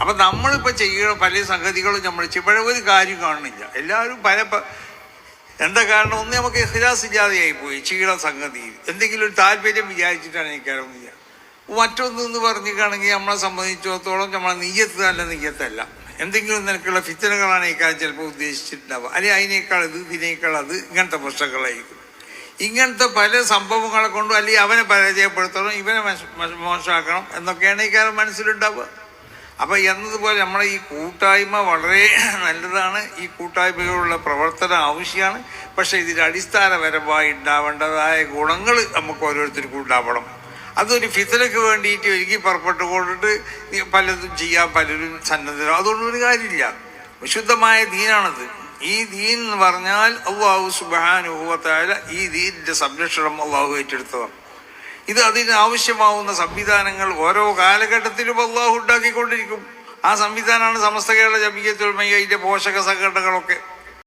അപ്പം നമ്മളിപ്പോൾ ചെയ്യുന്ന പല സംഗതികളും നമ്മൾ ചിപ്പഴ ഒരു കാര്യം കാണുന്നില്ല. എല്ലാവരും പല എന്താ കാരണം? ഒന്ന് നമുക്ക് ഹിരാസില്ലാതെയായി പോയി ചെയ്യണ സംഗതി. എന്തെങ്കിലും ഒരു താല്പര്യം വിചാരിച്ചിട്ടാണ് എനിക്കറിയുന്നില്ല മറ്റൊന്ന് എന്ന് പറഞ്ഞിട്ടാണെങ്കിൽ നമ്മളെ സംബന്ധിച്ചിടത്തോളം നമ്മളെ നീയത്ത് നല്ല നീയത്തല്ല എന്തെങ്കിലും നിനക്കുള്ള ഫിത്തനകളാണ് കാര്യം ചിലപ്പോൾ ഉദ്ദേശിച്ചിട്ടുണ്ടാവുക. അല്ലെങ്കിൽ അതിനേക്കാൾ ഇത് ഇതിനേക്കാൾ അത് ഇങ്ങനത്തെ പ്രശ്നങ്ങളായിരിക്കും. ഇങ്ങനത്തെ പല സംഭവങ്ങളെ കൊണ്ടും അല്ലെങ്കിൽ അവനെ പരാജയപ്പെടുത്തണം ഇവനെ മോശ- മോശ- മോശമാക്കണം എന്നൊക്കെയാണ് ഇക്കാലം മനസ്സിലുണ്ടാവുക. അപ്പോൾ എന്നതുപോലെ നമ്മളെ ഈ കൂട്ടായ്മ വളരെ നല്ലതാണ്. ഈ കൂട്ടായ്മയിലുള്ള പ്രവർത്തനം ആവശ്യമാണ്. പക്ഷേ ഇതിൽ അടിസ്ഥാനപരമായി ഉണ്ടാവേണ്ടതായ ഗുണങ്ങൾ നമുക്ക് ഓരോരുത്തർക്കും ഉണ്ടാവണം. അതൊരു ഫിത്തനക്ക് വേണ്ടിയിട്ട് ഒരുക്കി പുറപ്പെട്ട് കൊണ്ടിട്ട് പലതും ചെയ്യാം പലരും സന്നദ്ധരും. ഒരു കാര്യമില്ല. വിശുദ്ധമായ ദീനാണത്. ഈ ദീൻ എന്ന് പറഞ്ഞാൽ അള്ളാഹു സുബാനുഭവത്തായ ഈ ദീനിന്റെ സംരക്ഷണം അള്ളാഹു ഏറ്റെടുത്തതാണ്. ഇത് അതിന് ആവശ്യമാവുന്ന സംവിധാനങ്ങൾ ഓരോ കാലഘട്ടത്തിലും അള്ളാഹു ഉണ്ടാക്കിക്കൊണ്ടിരിക്കും. ആ സംവിധാനമാണ് സമസ്ത കേരള ജമിയത്തുൽമയ അതിന്റെ പോഷക സംഘടനകളൊക്കെ.